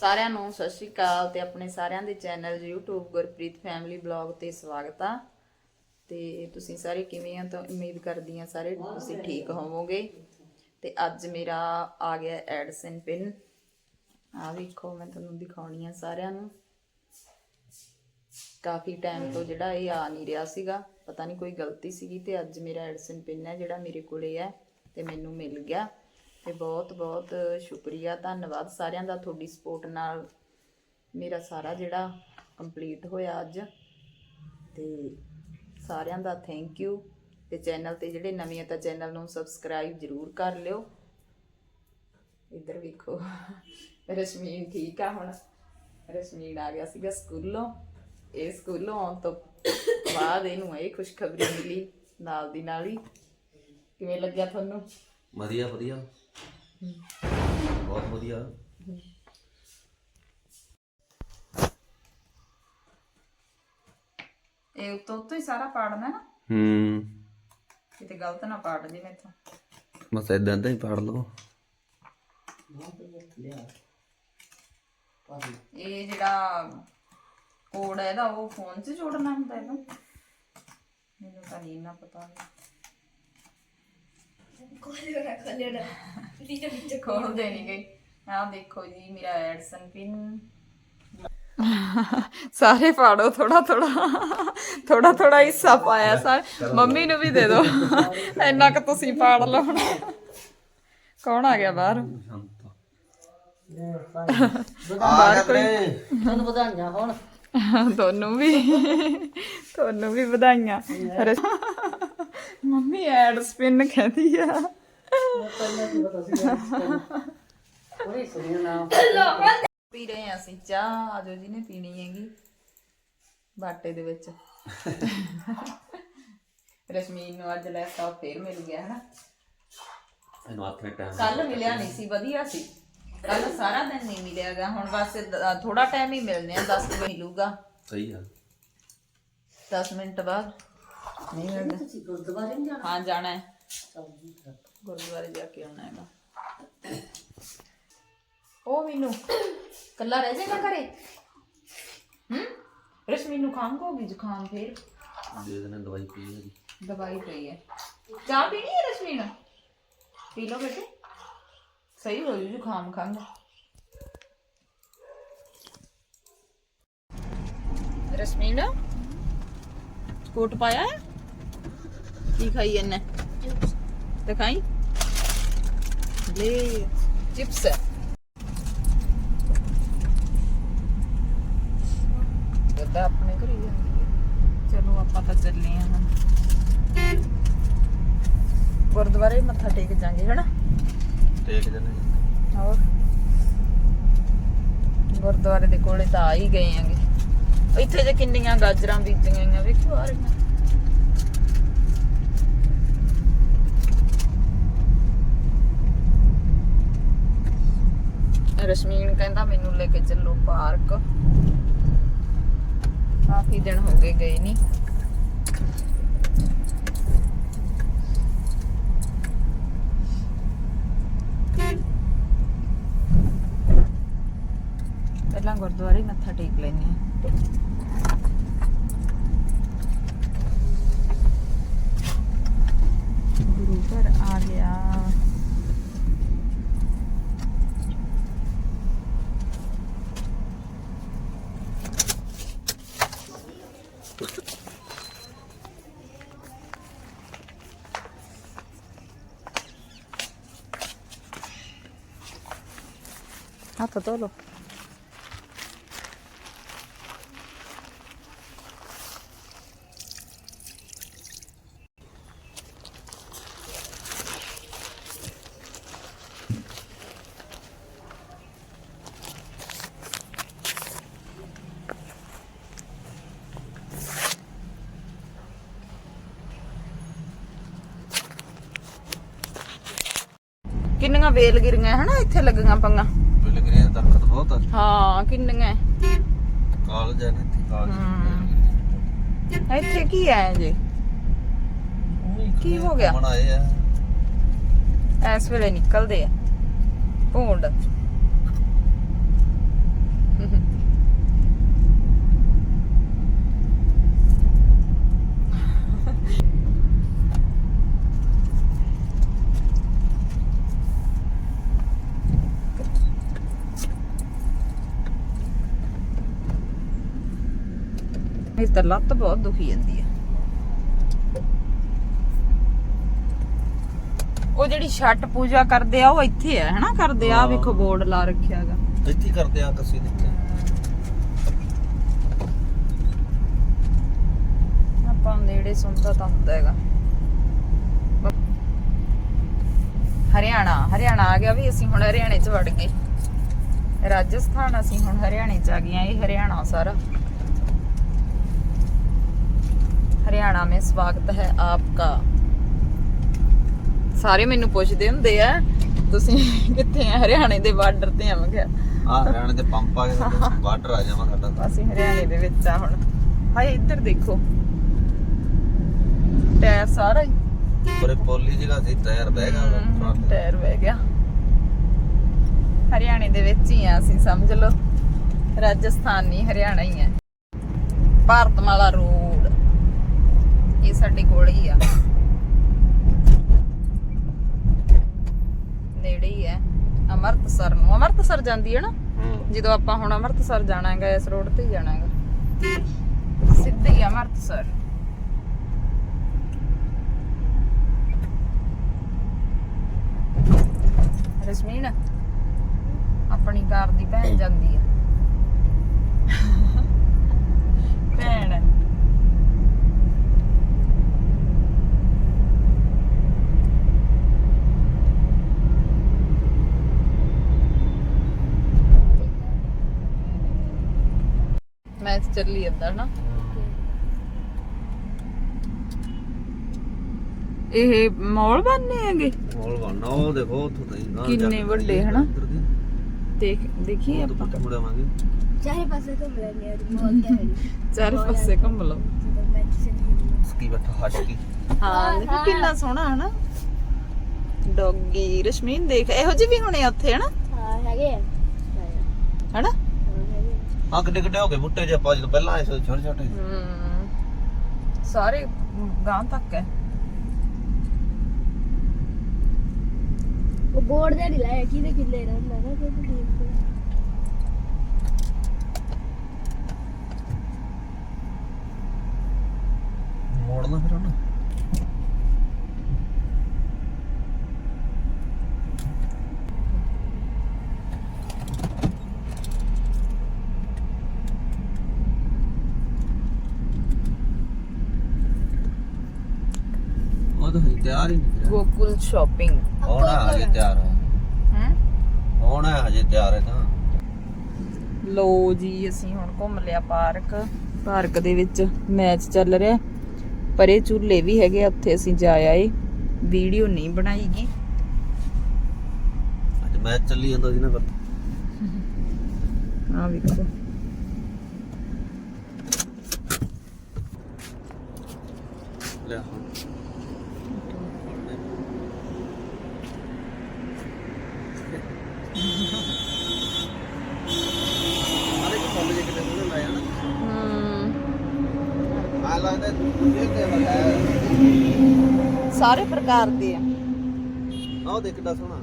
ਸਾਰਿਆਂ ਨੂੰ ਸਤਿ ਸ਼੍ਰੀ ਅਕਾਲ ਤੇ ਆਪਣੇ ਸਾਰਿਆਂ ਦੇ channel YouTube Gurpreet family blog ਤੇ ਸਵਾਗਤ ਆ। ਤੇ ਤੁਸੀਂ ਸਾਰੇ ਕਿਵੇਂ ਆ ਤਾਂ ਉਮੀਦ ਕਰਦੀ ਆ ਸਾਰੇ ਤੁਸੀਂ ਠੀਕ ਹੋਵੋਗੇ। ਤੇ ਅੱਜ ਮੇਰਾ ਆ ਗਿਆ ਐਡਸਨ ਪਿਨ ਆ ਵੇਖੋ, ਮੈਂ ਤੁਹਾਨੂੰ ਦਿਖਾਉਣੀ ਆ ਸਾਰਿਆਂ ਨੂੰ। ਕਾਫੀ ਟਾਈਮ ਤੋਂ ਜਿਹੜਾ ਇਹ ਆ ਨਹੀਂ ਰਿਹਾ ਸੀਗਾ। ਪਤਾ ਨਹੀਂ ਕੋਈ ਗਲਤੀ ਸੀਗੀ ਤੇ ਅੱਜ ਮੇਰਾ ਐਡਸਨ ਪਿਨ ਹੈ ਜਿਹੜਾ ਮੇਰੇ ਕੋਲੇ ਹੈ ਤੇ ਮੈਨੂੰ ਮਿਲ ਗਿਆ। ਤੇ ਬਹੁਤ ਬਹੁਤ ਸ਼ੁਕਰੀਆ, ਧੰਨਵਾਦ ਸਾਰਿਆਂ ਦਾ ਤੁਹਾਡੀ ਸਪੋਰਟ ਨਾਲ ਮੇਰਾ ਸਾਰਾ ਜਿਹੜਾ ਕੰਪਲੀਟ ਹੋਇਆ ਅੱਜ। ਤੇ ਸਾਰਿਆਂ ਦਾ ਥੈਂਕ ਯੂ ਤੇ ਚੈਨਲ ਤੇ ਜਿਹੜੇ ਨਵੇਂ ਆ ਤਾਂ ਚੈਨਲ ਨੂੰ ਸਬਸਕ੍ਰਾਈਬ ਜਰੂਰ ਕਰ ਲਿਓ। ਇੱਧਰ ਵੇਖੋ, ਰਸ਼ਮੀਨ ਠੀਕ ਆ ਹੁਣ? ਰਸ਼ਮੀਨ ਆ ਗਿਆ ਸੀਗਾ ਸਕੂਲੋਂ। ਇਹ ਸਕੂਲੋਂ ਆਉਣ ਤੋਂ ਬਾਅਦ ਇਹਨੂੰ ਇਹ ਖੁਸ਼ਖਬਰੀ ਮਿਲੀ ਨਾਲ ਦੀ ਨਾਲ ਹੀ। ਕਿਵੇਂ ਲੱਗਿਆ ਤੁਹਾਨੂੰ? ਵਧੀਆ ਵਧੀਆ। ਬਹੁਤ ਵਧੀਆ। ਇਹ ਉੱਤੋਂ ਉੱਤੋਂ ਹੀ ਸਾਰਾ ਪਾੜਨਾ ਨਾ। ਹੂੰ। ਕਿਤੇ ਗਲਤ ਨਾ ਪਾੜ ਜੇ ਮੈਥੋਂ। ਬਸ ਇਦਾਂ ਇਦਾਂ ਹੀ ਪੜ ਲਓ ਇਹ ਜਿਹੜਾ ਕੋਡ ਹੈ ਇਹਦਾ ਉਹ ਫੋਨ 'ਚ ਜੋੜਨਾ ਹੁੰਦਾ ਇਹਨੂੰ। ਮੈਨੂੰ ਤਾਂ ਨਹੀਂ ਨਾ ਪਤਾ। ਖੋਲ ਦੇਣੀ ਗਈ ਆਹ ਦੇਖੋ ਜੀ ਮੇਰਾ ਐਡਸਨ ਪਿਨ ਸਾਰੇ ਪਾੜੋ ਥੋੜਾ ਥੋੜਾ ਥੋੜਾ ਥੋੜਾ ਹਿੱਸਾ ਪਾਇਆ ਸਰ ਮੰਮੀ ਨੂੰ ਵੀ ਦੇ ਦਿਓ ਇੰਨਾ ਕੁ ਤੁਸੀਂ ਪਾੜ ਲਓ ਹੁਣ। ਕੌਣ ਆ ਗਿਆ ਬਾਹਰ? ਬਾਹਰ ਕੋਈ ਤੁਹਾਨੂੰ ਵਧਾਈਆਂ ਹੋਣ। ਤੁਹਾਨੂੰ ਵੀ ਤੁਹਾਨੂੰ ਵੀ ਵਧਾਈਆਂ। ਅਰੇ ਮੰਮੀ ਐਡ ਸਪਿਨ ਕਹਿੰਦੀ ਆ। ਪਹਿਲਾਂ ਕੀ ਪਤਾ ਸੀ ਉਹਨੇ ਸੁਣਿਆ ਨਾਮ ਪੀ ਰਹੇ ਹਾਂ ਅਸੀਂ। ਚਾਹ ਆਜੋ ਜੀ ਨੇ ਪੀਣੀ ਹੈਗੀ। ਬਾਟੇ ਦੇ ਵਿੱਚ। ਰਸ਼ਮੀਨ ਨੂੰ ਅੱਜ ਲੈਪਟਾਪ ਫੇਰ ਮਿਲ ਗਿਆ ਹਨਾ? ਇਹਨੂੰ ਆਪਣੇ ਟਾਈਮ ਕੱਲ ਮਿਲਿਆ ਨਹੀਂ ਸੀ ਵਧੀਆ ਸੀ। ਕੱਲ ਸਾਰਾ ਦਿਨ ਨਹੀਂ ਮਿਲਿਆਗਾ ਹੁਣ ਬਸ ਥੋੜਾ ਟਾਈਮ ਹੀ ਮਿਲਨੇ ਆ 10 ਵਜੇ ਮਿਲੂਗਾ। ਸਹੀ ਆ। 10 ਮਿੰਟ ਬਾਅਦ। ਨਹੀਂ ਮਿਲਦਾ ਤੁਸੀਂ ਗੁਰਦੁਆਰੇ ਨਹੀਂ ਜਾਣਾ? ਹਾਂ ਜਾਣਾ ਹੈ। ਚੱਲ ਫਿਰ। ਗੁਰਦੁਆਰੇ ਜਾ ਕੇ ਆਉਣਾ ਹੈਗਾ। ਉਹ ਮੈਨੂੰ ਕੱਲਾ ਰਹਿ ਜਾਏਗਾ ਘਰੇ? ਹੂੰ? ਰਸ਼ਮੀ ਨੂੰ ਖਾਂਗ ਹੋ ਗਈ ਜ਼ੁਕਾਮ ਫੇਰ? ਦੇ ਦੇਣਾ ਦਵਾਈ ਪੀ ਲਈ ਦਵਾਈ ਪਈ ਹੈ। ਚਾਹ ਪੀਣੀ ਹੈ ਰਸ਼ਮੀ ਨੂੰ? ਪੀ ਲਓ ਬੇਟੇ। ਸਹੀ ਹੋ ਜੂ ਜ਼ੁਕਾਮ ਖੰਗ ਰਸ਼ਮੀਨ ਕੋਟ ਪਾਇਆ ਹੈ? ਕੀ ਖਾਈ ਇਹਨੇ ਦਿਖਾਈ ਲੈ ਚਿਪਸ ਗੱਦਾ ਆਪਣੇ ਘਰੇ ਹੀ ਜਾਂਦੀ ਹੈ। ਚਲੋ ਆਪਾਂ ਤਾਂ ਚੱਲੇ ਆਂ ਹੁਣ। ਗੁਰਦੁਆਰੇ ਮੱਥਾ ਟੇਕ ਜਾਾਂਗੇ ਹਨਾ? ਟੇਕ ਜਨੇ ਹੋਰ? ਗੁਰਦੁਆਰੇ ਦੇ ਕੋਲੇ ਤਾਂ ਆ ਹੀ ਗਏ ਆਂਗੇ ਇੱਥੇ ਜੇ ਕਿੰਨੀਆਂ ਗਾਜਰਾਂ ਬੀਜੀਆਂ ਗਈਆਂ ਵੇਖੋ ਆ ਰਹੀਆਂ। ਰਸ਼ਮੀਨ ਕਹਿੰਦਾ ਮੈਨੂੰ ਲੈ ਕੇ ਚੱਲੋ ਪਾਰਕ। ਕਾਫੀ ਦਿਨ ਹੋ ਗਏ ਗਏ ਨਹੀਂ ਪਹਿਲਾਂ ਗੁਰਦੁਆਰੇ ਮੱਥਾ ਟੇਕ ਲੈਣੇ ਆ ਗੁਰੂ ਘਰ ਆ ਗਿਆ। ਹੱਥ ਧੋ ਲਓ ਕਿੰਨੀਆਂ ਵੇਲ ਗਿਰੀਆਂ ਹਨਾ ਇੱਥੇ ਲੱਗੀਆਂ ਪੰਗਾ ਬਿਲ ਗਰੇ ਦਰਖਤ ਬਹੁਤ ਆ। ਹਾਂ ਕਿੰਨੀਆਂ? ਕਾਲਜ ਆ ਨਾ ਇੱਥੇ ਕਾਲਜ ਇੱਥੇ ਕੀ ਹੈ ਜੀ? ਕੀ ਹੋ ਗਿਆ? ਹੁਣ ਆਏ ਆ। ਇਸ ਵੇਲੇ ਨਿਕਲਦੇ ਆ। ਭੂੰਡ। ਇਹ ਤਾਂ ਲੱਤ ਬਹੁਤ ਦੁਖੀ ਜਾਂਦੀ ਹੈ ਉਹ ਜਿਹੜੀ ਛੱਟ ਪੂਜਾ ਕਰਦੇ ਆ ਉਹ ਇੱਥੇ ਹੈ ਹਨਾ? ਕਰਦੇ ਆ ਵੇਖੋ ਬੋਰਡ ਲਾ ਰੱਖਿਆ ਹੈਗਾ। ਇੱਥੇ ਹੀ ਕਰਦੇ ਆ ਕੱਸੀ ਦਿੱਤੇ ਆਪਾਂ ਨੂੰ ਨੇੜੇ ਸੁਣਦਾ ਤਾਂ ਹੁੰਦਾ ਹੈਗਾ। ਹਰਿਆਣਾ ਹਰਿਆਣਾ ਆ ਗਿਆ ਵੀ ਅਸੀਂ ਹੁਣ ਹਰਿਆਣੇ ਚ ਵੜ ਗਏ। ਰਾਜਸਥਾਨ ਅਸੀਂ ਹੁਣ ਹਰਿਆਣੇ ਚ ਆ ਗਏ ਇਹ ਹਰਿਆਣਾ ਸਾਰਾ। ਹਰਿਆਣਾ में ਸਵਾਗਤ ਹੈ ਆਪਕਾ। ਸਾਰੇ ਮੈਨੂੰ ਪੁੱਛਦੇ ਹੁੰਦੇ ਆ ਤੁਸੀਂ ਕਿੱਥੇ ਆ? ਹਰਿਆਣੇ ਦੇ ਬਾਰਡਰ ਤੇ ਆ ਮੈਂ ਕਿਹਾ। ਆ ਹਰਿਆਣੇ ਦੇ ਪੰਪ ਆ ਬਾਰਡਰ ਆ ਜਾਵਾਂ ਸਾਡਾ। ਅਸੀਂ ਹਰਿਆਣੇ ਦੇ ਵਿੱਚ ਆ ਹੁਣ। ਹਾਏ ਇੱਧਰ ਦੇਖੋ। ਟਾਇਰ ਸਾਰਾ ਹੀ। ਪਰੇ ਪੋਲੀ ਜਗ੍ਹਾ ਸੀ ਟਾਇਰ ਬਹਿ ਗਿਆ। ਟਾਇਰ ਬਹਿ ਗਿਆ। ਹਰਿਆਣੇ ਦੇ ਵਿੱਚ ਹੀ ਆ ਅਸੀਂ ਸਮਝ ਲਓ। ਰਾਜਸਥਾਨ ਨਹੀਂ ਹਰਿਆਣਾ ਹੀ ਹੈ ਭਾਰਤਮਾਲਾ ਰੋਡ। ਇਹ ਸਾਡੇ ਕੋਲ ਹੀ ਆ। ਨੇੜੇ ਹੀ ਹੈ। ਅੰਮ੍ਰਿਤਸਰ ਨੂੰ। ਅੰਮ੍ਰਿਤਸਰ ਜਾਂਦੀ ਹੈ ਨਾ? ਜਦੋਂ ਆਪਾਂ ਹੁਣ ਅੰਮ੍ਰਿਤਸਰ ਜਾਣਾ ਹੈਗਾ ਇਸ ਰੋਡ ਤੇ ਹੀ ਜਾਣਾ ਹੈਗਾ ਸਿੱਧੇ ਹੀ ਅੰਮ੍ਰਿਤਸਰ। ਰਸਮੀਨ ਆਪਣੀ ਕਾਰ ਦੀ ਭੈਣ ਜਾਂਦੀ ਆ ਭੈਣ। ਮੈਚ ਚੱਲੀ ਜਾਂਦਾ ਨਾ ਇਹ ਮੌਲ ਬਣਨੇ ਹੈਗੇ? ਮੋਲ ਬਣਨਾ ਉਹ ਦੇਖੋ ਉੱਥੋਂ ਤਾਂ ਜਾ ਕਿੰਨੇ ਵੱਡੇ ਹਨਾ? ਦੇਖ ਦੇਖੀਏ ਆਪਾਂ। ਚਾਰੇ ਪਾਸੇ ਘੁੰਮ ਲੈਂਦੇ ਆ ਬਹੁਤ ਘੈਂਟ ਚਾਰੇ ਪਾਸੇ ਘੁੰਮ ਲਓ। ਸਕੀ ਬੈਠਾ ਹੱਟ ਕੇ ਹਾਂ ਦੇਖੋ ਕਿੰਨਾ ਸੋਹਣਾ ਹਨਾ? ਡੌਗੀ ਰਸ਼ਮੀਨ ਦੇਖ ਇਹੋ ਜਿਹੇ ਵੀ ਹੋਣੇ ਆ ਉੱਥੇ ਹਨਾ? ਹਾਂ ਹੈਗੇ ਆ। ਹਨਾ? ਹਾਂ ਕਿੱਡੇ ਕਿੱਡੇ ਹੋ ਗਏ ਬੁੱਟੇ ਜੇ ਆਪਾਂ ਜਦੋਂ ਪਹਿਲਾਂ ਆਏ ਸੀ ਛੋਟੇ ਛੋਟੇ ਹਮ, ਸਾਰੇ ਗਾਂ ਤੱਕ ਹੈ। ਉਹ ਬੋਰਡ ਦੇ ਨਹੀਂ ਲਾਇਆ ਕਿਹਦੇ ਕਿੱਲੇ ਰਹਿੰਦਾ ਨਾ ਕਿ ਤੂੰ ਮੋੜਨਾ ਫਿਰ ਉਹਨੂੰ। ਉਹ ਤਾਂ ਹਜੇ ਤਿਆਰ ਹੀ ਨਹੀਂ ਕਰਿਆ। ਗੋਕੁਲ ਸ਼ਾਪਿੰਗ ਹੋਣਾ ਹਜੇ ਤਿਆਰ ਹੈ ਹੈ? ਹੋਣਾ ਹਜੇ ਤਿਆਰ ਹੈ ਤਾਂ। ਲੋ ਜੀ ਅਸੀਂ ਹੁਣ ਘੁੰਮ ਲਿਆ ਪਾਰਕ। ਪਾਰਕ ਦੇ ਵਿੱਚ ਮੈਚ ਚੱਲ ਰਿਹਾ। ਪਰੇ ਝੂਲੇ ਵੀ ਹੈਗੇ ਆ, ਉੱਥੇ ਅਸੀਂ ਜਾ ਆਏ। ਵੀਡੀਓ ਨਹੀਂ ਬਣਾਈਗੀ ਅੱਜ ਮੈਚ ਚੱਲੀ ਜਾਂਦਾ ਸੀ ਨਾ ਫਿਰ। ਆ ਵੇਖੋ। ਲਿਆ ਹੁਣ ਆਲੇ ਕੋ ਫੁੱਲ ਜੇ ਕਿਤੇ ਉਹਨੇ ਲਾਇਆ ਨਾ ਹਮ ਆ ਲੱਗਦਾ ਇਹ ਤੇ ਲਗਾਇਆ ਸਾਰੇ ਪ੍ਰਕਾਰ ਦੇ ਆ। ਆਹ ਦੇਖ ਕਿੱਡਾ ਸੋਹਣਾ।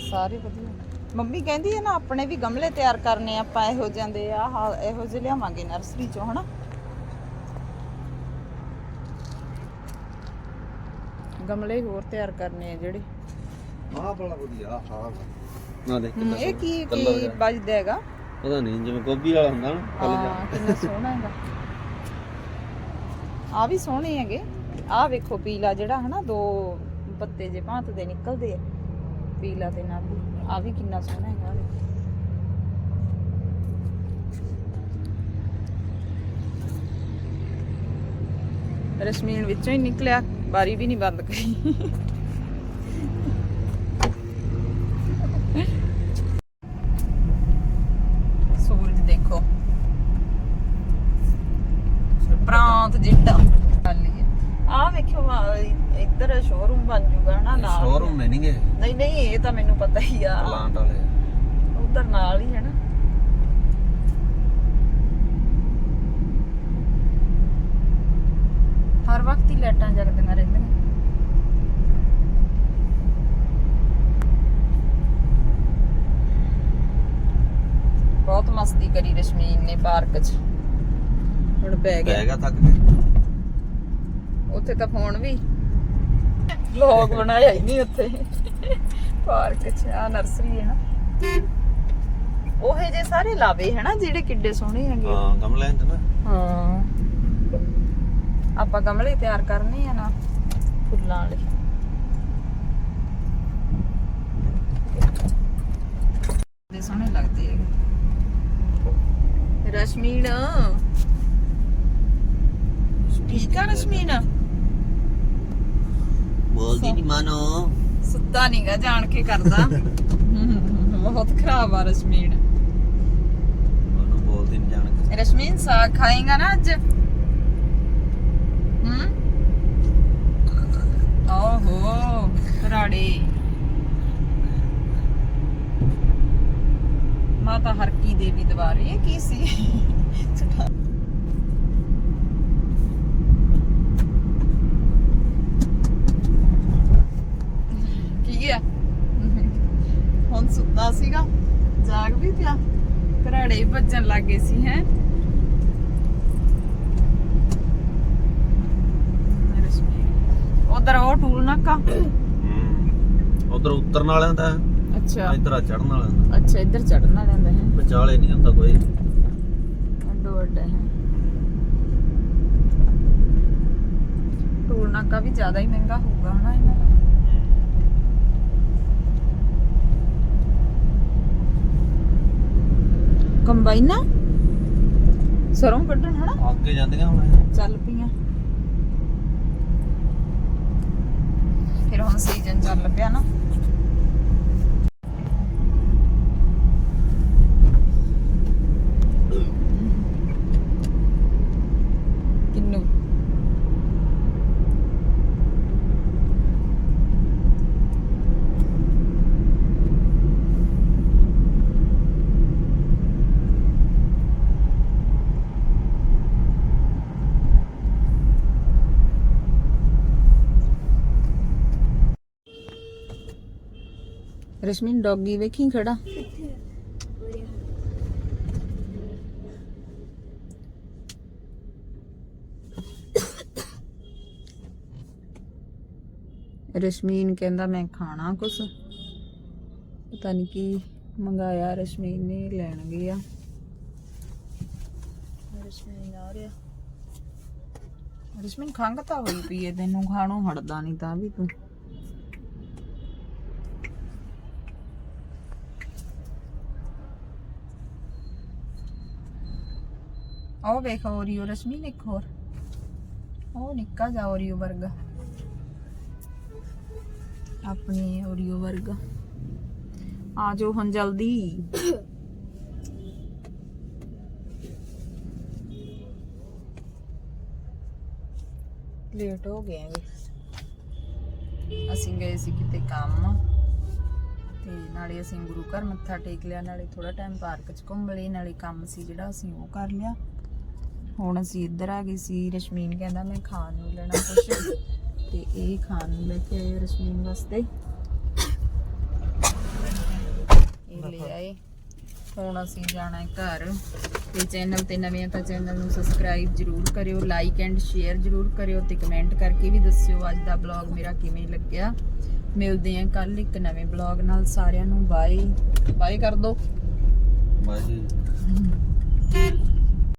ਸਾਰੇ ਵਧੀਆ। ਮੰਮੀ ਕਹਿੰਦੀ ਹੈ ਨਾ ਆਪਣੇ ਵੀ ਗਮਲੇ ਤਿਆਰ ਕਰਨੇ ਆ, ਆਪਾਂ ਇਹੋ ਜਾਂਦੇ ਆ ਆਹ ਇਹੋ ਜਿਹੇ ਲਿਆਵਾਂਗੇ ਨਰਸਰੀ ਚੋਂ ਹਨਾ? ਗਮਲੇ ਹੋਰ ਤਿਆਰ ਕਰਨੇ ਆ ਜਿਹੜੇ। ਆਹ ਬੜਾ ਵਧੀਆ ਆਹ ਹਾਂ ਨਾ ਦੇਖ ਕਿੱਡਾ ਇਹ ਕੀ ਸੋਹਣਾ। ਕੀ colour ਜਿਹਾ। ਵੱਜਦਾ ਹੈਗਾ? ਪਤਾ ਨਹੀਂ ਜਿਵੇਂ ਗੋਭੀ ਵਾਲਾ ਹੁੰਦਾ ਨਾ ਹਾਂ ਜਿਹਾ। ਕਿੰਨਾ ਸੋਹਣਾ ਹੈਗਾ। ਆ ਵੀ ਸੋਹਣੇ ਹੈਗੇ। ਆਹ ਵੇਖੋ ਪੀਲਾ ਜਿਹੜਾ ਹਨਾ, ਦੋ ਪੱਤੇ ਜੇ ਭਾਂਤ ਦੇ ਨਿਕਲਦੇ ਆ ਪੀਲਾ ਤੇ ਨਾਲ ਆ ਵੀ ਕਿੰਨਾ ਸੋਹਣਾ ਹੈਗਾ, ਆਹ ਰਸ਼ਮੀਨ ਵਿੱਚੋਂ ਹੀ ਨਿਕਲਿਆ ਬਾਰੀ ਵੀ ਨਹੀਂ ਬੰਦ ਕਰੀ। ਸੂਰਜ ਦੇਖੋ। ਪ੍ਰਾਂਤ ਜਿੱਡਾ। ਵੇਖਿਓ ਇੱਧਰ ਸ਼ੋਰੂਮ ਬਣ ਜੂਗਾ ਨਾ ਨਾਲ। ਸ਼ੋਰੂਮ ਨੇ ਨਹੀਂਗੇ ਨਹੀਂ ਨਹੀਂ ਇਹ ਤਾਂ ਮੈਨੂੰ ਪਤਾ ਹੀ ਆ। ਪਲਾਂਟ ਵਾਲੇ। ਉਧਰ ਨਾਲ ਹੀ ਹੈ ਨਾ। ਹਰ ਵਕਤ ਹੀ ਲਾਈਟਾਂ ਜਗਦੀਆਂ ਰਹਿੰਦੀਆਂ। ਬਹੁਤ ਮਸਤੀ ਕਰੀ ਰਸ਼ਮੀਨ ਨੇ ਪਾਰਕ 'ਚ। ਹੁਣ ਪੈ ਗਿਆ। ਬੈਗਾ ਥੱਕ ਕੇ। ਉੱਥੇ ਤਾਂ ਫੋਨ ਵੀ। ਲੋਗ ਬਣਾਇਆ ਹੀ ਨਹੀਂ ਉੱਥੇ। ਪਾਰਕ ਚ ਆ ਨਰਸਰੀ ਹੈ ਨਾ। ਉਹੇ ਜੇ ਸਾਰੇ ਲਾਵੇ ਹੈ ਨਾ ਜਿਹੜੇ ਕਿੱਡੇ ਸੋਹਣੇ ਹੈਗੇ। ਹਾਂ ਗਮਲੇ ਹੁੰਦੇ ਨਾ। ਹਾਂ। ਆਪਾਂ ਗਮਲੇ ਤਿਆਰ ਕਰਨੇ ਆ ਨਾ ਫੁੱਲਾਂ ਵਾਲੇ। ਦੇ ਸੋਹਣੇ ਲੱਗਦੇ ਹੈਗੇ। ਰਸ਼ਮੀਨ ਠੀਕ ਆ ਰਸ਼ਮੀਨ ਬੋਲਦੀ ਨਹੀਂ ਮਾਨੋ ਸੁੱਤਾ ਨੀਗਾ ਜਾਣ ਕੇ ਕਰਦਾ। ਬਹੁਤ ਖਰਾਬ ਆ ਰਸ਼ਮੀਨ। ਮਾਨੋ ਬੋਲਦੀ ਨਹੀਂ ਜਾਣ ਕੇ। ਰਸ਼ਮੀਨ ਸਾਗ ਖਾਏਗਾ ਨਾ ਅੱਜ? ਹੂੰ? ਓਹੋ ਰਾੜੇ। ਮਾਤਾ ਹਰਕੀ ਦੇਵੀ ਦਵਾਰੇ ਕੀ ਸੀ ਕੀ ਆ ਹੁਣ ਸੁੱਤਾ ਸੀਗਾ ਜਾਗ ਵੀ ਪਿਆ। ਘਰਾੜੇ ਹੀ ਭੱਜਣ ਲੱਗ ਗਏ ਸੀ ਹੈ। ਉਧਰ ਉਹ ਟੂਲ ਨਾਕਾ। ਉਧਰ ਉਤਰਨ ਵਾਲਿਆਂ ਦਾ ਅੱਛਾ। ਇਧਰ ਆ ਚੜਨ ਵਾਲਿਆਂ ਦਾ। ਅੱਛਾ ਇੱਧਰ ਚੜਨਾ ਲੈਂਦਾ ਹੈ। ਵਿਚਾਲੇ ਨਹੀਂ ਹੁੰਦਾ ਕੋਈ। ਅੱਡੋ ਅੱਡ ਹੈ। ਟੂਲ ਨਾਕਾ ਵੀ ਜ਼ਿਆਦਾ ਹੀ ਮਹਿੰਗਾ ਹੋਊਗਾ ਹਨਾ ਇਹਨਾਂ ਦਾ? ਕੰਬਾਈਨਾ। ਸਰੋਂ ਕੱਢਣ ਹਨਾ? ਅੱਗੇ ਜਾਂਦੀਆਂ ਹੁਣ ਚੱਲ ਪਈਆਂ। ਫਿਰ ਹੁਣ ਸੀਜ਼ਨ ਚੱਲ ਪਿਆ ਨਾ ਕਿੰਨੂ ਰਸ਼ਮੀਨ ਡੌਗੀ ਵੇਖੀ ਖੜਾ? ਰਸ਼ਮੀਨ ਕਹਿੰਦਾ, ਮੈਂ ਖਾਣਾ ਕੁਛ। ਪਤਾ ਨਹੀਂ ਕੀ ਮੰਗਾਇਆ ਰਸ਼ਮੀਨ ਨੇ, ਲੈਣ ਗਿਆ ਰਸ਼ਮੀਨ ਆ ਰਿਹਾ। ਰਸ਼ਮੀਨ ਖੰਗ ਤਾਂ ਹੋਈ ਪਈ ਏ, ਤੈਨੂੰ ਖਾਣੋਂ ਹਟਦਾ ਨਹੀਂ ਤਾਂ ਵੀ ਤੂੰ। ਉਹ ਵੇਖ ਓਰੀਓ ਰਸ਼ਮੀਨ ਇੱਕ ਹੋਰ। ਉਹ ਨਿੱਕਾ ਜਿਹਾ ਓਰੀਓ ਵਰਗਾ। ਆਪਣੀ ਓਰੀਓ ਵਰਗਾ। ਆ ਜਾਓ ਹੁਣ ਜਲਦੀ। ਲੇਟ ਹੋ ਗਏ ਹੈਗੇ। ਅਸੀਂ ਗਏ ਸੀ ਕਿਤੇ ਕੰਮ। ਤੇ ਨਾਲੇ ਅਸੀਂ ਗੁਰੂ ਘਰ ਮੱਥਾ ਟੇਕ ਲਿਆ। ਨਾਲੇ ਥੋੜਾ ਟਾਈਮ ਪਾਰਕ 'ਚ ਘੁੰਮ ਲਈ ਨਾਲੇ ਕੰਮ ਸੀ ਜਿਹੜਾ ਅਸੀਂ ਉਹ ਕਰ ਲਿਆ। ਹੁਣ ਅਸੀਂ ਇੱਧਰ ਆ ਗਏ ਸੀ, ਰਸ਼ਮੀਨ ਕਹਿੰਦਾ ਮੈਂ ਖਾਣ ਨੂੰ ਲੈਣਾ ਕੁਛ। ਤੇ ਇਹ ਖਾਣ ਨੂੰ ਲੈ ਕੇ ਆਏ ਰਸ਼ਮੀਨ ਵਾਸਤੇ। ਇਹ ਲੈ ਆਏ। ਹੁਣ ਅਸੀਂ ਜਾਣਾ ਹੈ ਘਰ। ਤੇ ਚੈਨਲ ਤੇ ਨਵੇਂ ਆ ਤਾਂ ਚੈਨਲ ਨੂੰ ਸਬਸਕ੍ਰਾਈਬ ਜਰੂਰ ਕਰਿਓ ਲਾਈਕ ਐਂਡ ਸ਼ੇਅਰ ਜਰੂਰ ਕਰਿਓ ਤੇ ਕਮੈਂਟ ਕਰਕੇ ਵੀ ਦੱਸਿਓ ਅੱਜ ਦਾ ਬਲੌਗ ਮੇਰਾ ਕਿਵੇਂ ਲੱਗਿਆ। ਮਿਲਦੇ ਆਂ ਕੱਲ ਇੱਕ ਨਵੇਂ ਬਲੌਗ ਨਾਲ। ਸਾਰਿਆਂ ਨੂੰ ਬਾਏ ਬਾਏ ਕਰ ਦੋ। ਬਾਈ